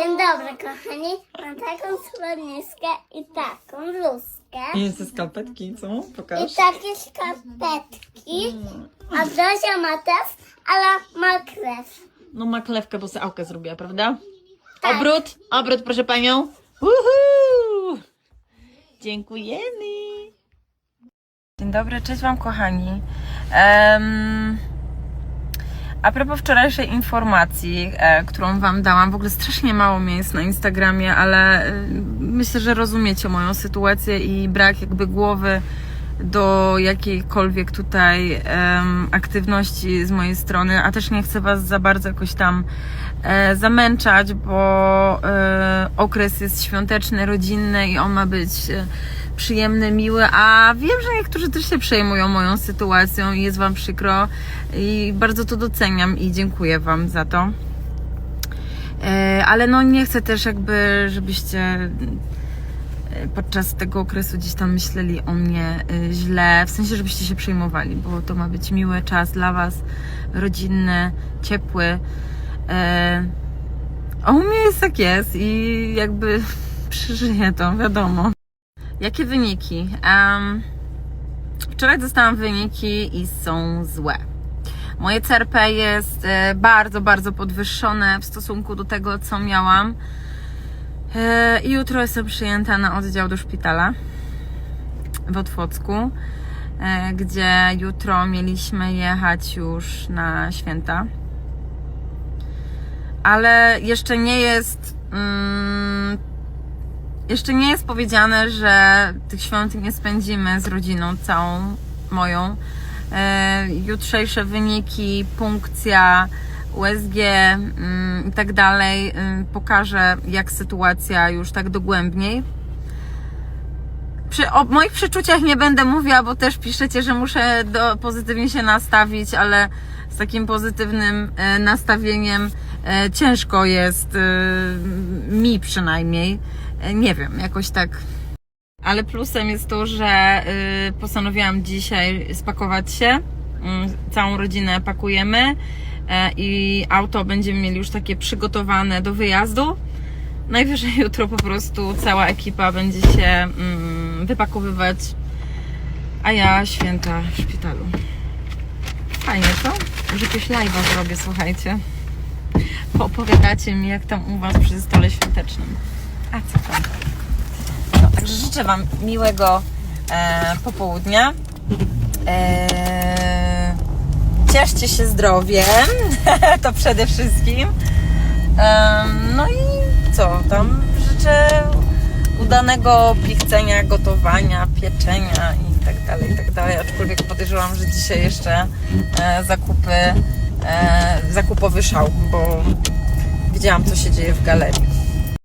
Dzień dobry, kochani. Mam taką spódniczkę i taką bluzkę. I jeszcze skarpetki, co? I Pokaż. takie skarpetki. A Zosia ma też, ale ma krew. No ma klewkę, bo sobie aukę zrobiła, prawda? Tak. Obrót, obrót proszę panią. Uhu! Dziękujemy. Dzień dobry, cześć Wam kochani. Em, a propos wczorajszej informacji, e, którą Wam dałam, w ogóle strasznie mało mnie jest na Instagramie, ale e, myślę, że rozumiecie moją sytuację i brak jakby głowy do jakiejkolwiek tutaj em, aktywności z mojej strony, a też nie chcę Was za bardzo jakoś tam e, zamęczać, bo e, okres jest świąteczny, rodzinny i on ma być e, przyjemny, miły, a wiem, że niektórzy też się przejmują moją sytuacją i jest Wam przykro i bardzo to doceniam i dziękuję Wam za to. E, Ale no nie chcę też jakby, żebyście e, podczas tego okresu gdzieś tam myśleli o mnie e, źle, w sensie, żebyście się przejmowali, bo to ma być miły czas dla Was, rodzinny, ciepły. A u mnie jest jak jest i jakby przeżyję to, wiadomo. Jakie wyniki? Em, wczoraj dostałam wyniki i są złe. Moje CRP jest e, bardzo, bardzo podwyższone w stosunku do tego, co miałam. E, I jutro jestem przyjęta na oddział do szpitala w Otwocku, e, gdzie jutro mieliśmy jechać już na święta. Ale jeszcze nie jest. Jeszcze nie jest powiedziane, że tych świąt nie spędzimy z rodziną całą moją. E, jutrzejsze wyniki, punkcja, USG mm, i tak dalej y, pokaże, jak sytuacja już tak dogłębniej. Przy, o moich przeczuciach nie będę mówiła, bo też piszecie, że muszę do, pozytywnie się nastawić, ale z takim pozytywnym e, nastawieniem e, ciężko jest mi przynajmniej. E, nie wiem, jakoś tak. Ale plusem jest to, że y, postanowiłam dzisiaj spakować się. Mm, Całą rodzinę pakujemy e, i auto będziemy mieli już takie przygotowane do wyjazdu. Najwyżej jutro po prostu cała ekipa będzie się mm, wypakowywać, a ja święta w szpitalu. Fajnie, co? Może jakiegoś live'a zrobię, słuchajcie. Poopowiadacie mi, jak tam u Was przy stole świątecznym. A co tam? No, także życzę Wam miłego e, popołudnia. E, cieszcie się zdrowiem, to przede wszystkim. E, no i co tam? Życzę udanego pichcenia, gotowania, pieczenia i tak dalej, i tak dalej. Aczkolwiek podejrzewam, że dzisiaj jeszcze e, zakupy, e, zakupowy szał, bo widziałam, co się dzieje w galerii.